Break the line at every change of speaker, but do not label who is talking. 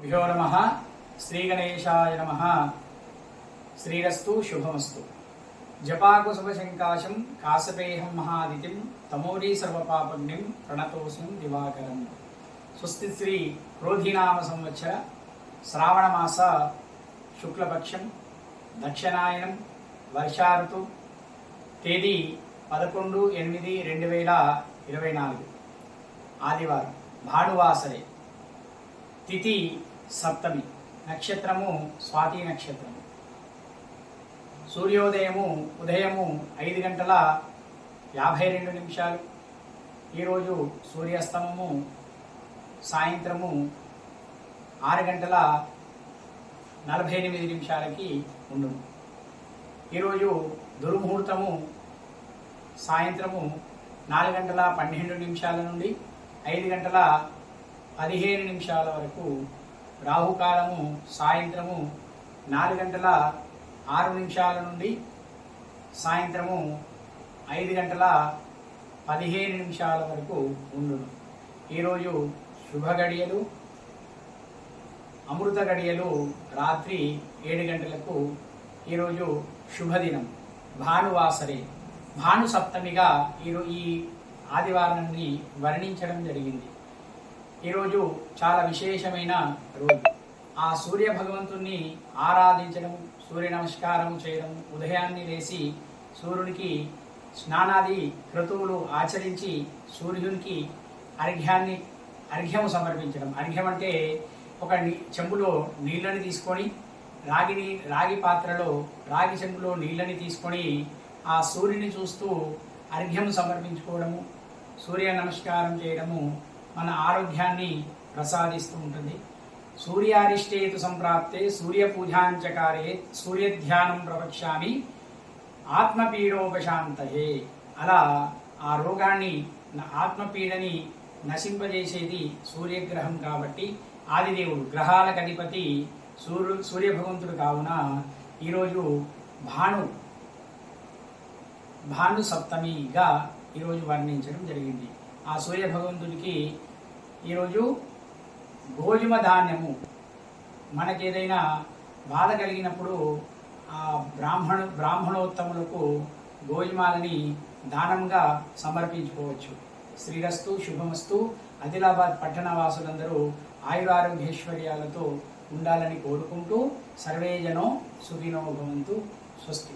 భ్యో నమ. శ్రీ గణేశాయ నమ. శ్రీరస్తు శుభమస్తు. జపాకుశుభశంకాశం కాశపేహం మహాదితిం తమోరీ సర్వపాపుణ్యం ప్రణతోస్మి దివాకరం. స్వస్తి శ్రీ క్రోధినామ సంవత్సర శ్రావణమాస శుక్లపక్షం దక్షిణాయనం వర్షాఋతు తేదీ పదకొండు ఎనిమిది రెండు వేల ఇరవై నాలుగు. ఆదివారం. భానువాసరే. తిథి సప్తమి నక్షత్రము స్వాతి నక్షత్రము. సూర్యోదయము ఉదయము ఐదు గంటల యాభై రెండు నిమిషాలు. ఈరోజు సూర్యాస్తమము సాయంత్రము ఆరు గంటల నలభై ఎనిమిది నిమిషాలకి ఉండును. ఈరోజు దుర్ముహూర్తము సాయంత్రము నాలుగు గంటల పన్నెండు నిమిషాల నుండి ఐదు గంటల పదిహేను నిమిషాల వరకు రాహుకాలము సాయంత్రము నాలుగు గంటల ఆరు నిమిషాల నుండి సాయంత్రము ఐదు గంటల పదిహేను నిమిషాల వరకు ఉండును. ఈరోజు శుభ గడియలు అమృత గడియలు రాత్రి ఏడు గంటలకు ఈరోజు శుభదినం. భానువాసరే. భాను సప్తమిగా ఈరో ఈ ఆదివారాన్ని వర్ణించడం జరిగింది. ఈరోజు చాలా విశేషమైన రోజు. ఆ సూర్య భగవంతుణ్ణి ఆరాధించడం సూర్య నమస్కారం చేయడం ఉదయాన్నే లేచి సూర్యునికి స్నానాది క్రతువులు ఆచరించి సూర్యునికి అర్ఘ్యాన్ని అర్ఘ్యము సమర్పించడం. అర్ఘ్యం అంటే ఒక చెంబులో నీళ్ళని తీసుకొని రాగిని రాగి పాత్రలో రాగి చెంబులో నీళ్ళని తీసుకొని ఆ సూర్యుని చూస్తూ అర్ఘ్యం సమర్పించుకోవడము సూర్య నమస్కారం చేయడము మన ఆరోగ్యాన్ని ప్రసాదిస్తూ ఉంటుంది. సూర్యారిష్టేతు సంప్రాప్తే సూర్య పూజాంచకారే సూర్యధ్యానం ప్రవక్ష్యామి ఆత్మపీడోపశాంతయే. అలా ఆ రోగాన్ని ఆత్మపీడని నశింపజేసేది సూర్యగ్రహం కాబట్టి ఆదిదేవుడు గ్రహాలకు అధిపతి సూర్యు సూర్యభగవంతుడు కావున ఈరోజు భాను భాను సప్తమిగా ఈరోజు వర్ణించడం జరిగింది. ఆ సూర్య భగవంతుడికి ఈరోజు గోధుమ ధాన్యము. మనకేదైనా బాధ కలిగినప్పుడు ఆ బ్రాహ్మణ బ్రాహ్మణోత్తములకు గోధుమాలని దానంగా సమర్పించుకోవచ్చు. శ్రీరస్తు శుభమస్తు ఆదిలాబాద్ పట్టణ వాసులందరూ ఆయురారోగ్యైశ్వర్యాలతో ఉండాలని కోరుకుంటూ సర్వేజనో సుఖినో భవంతు స్వస్తి.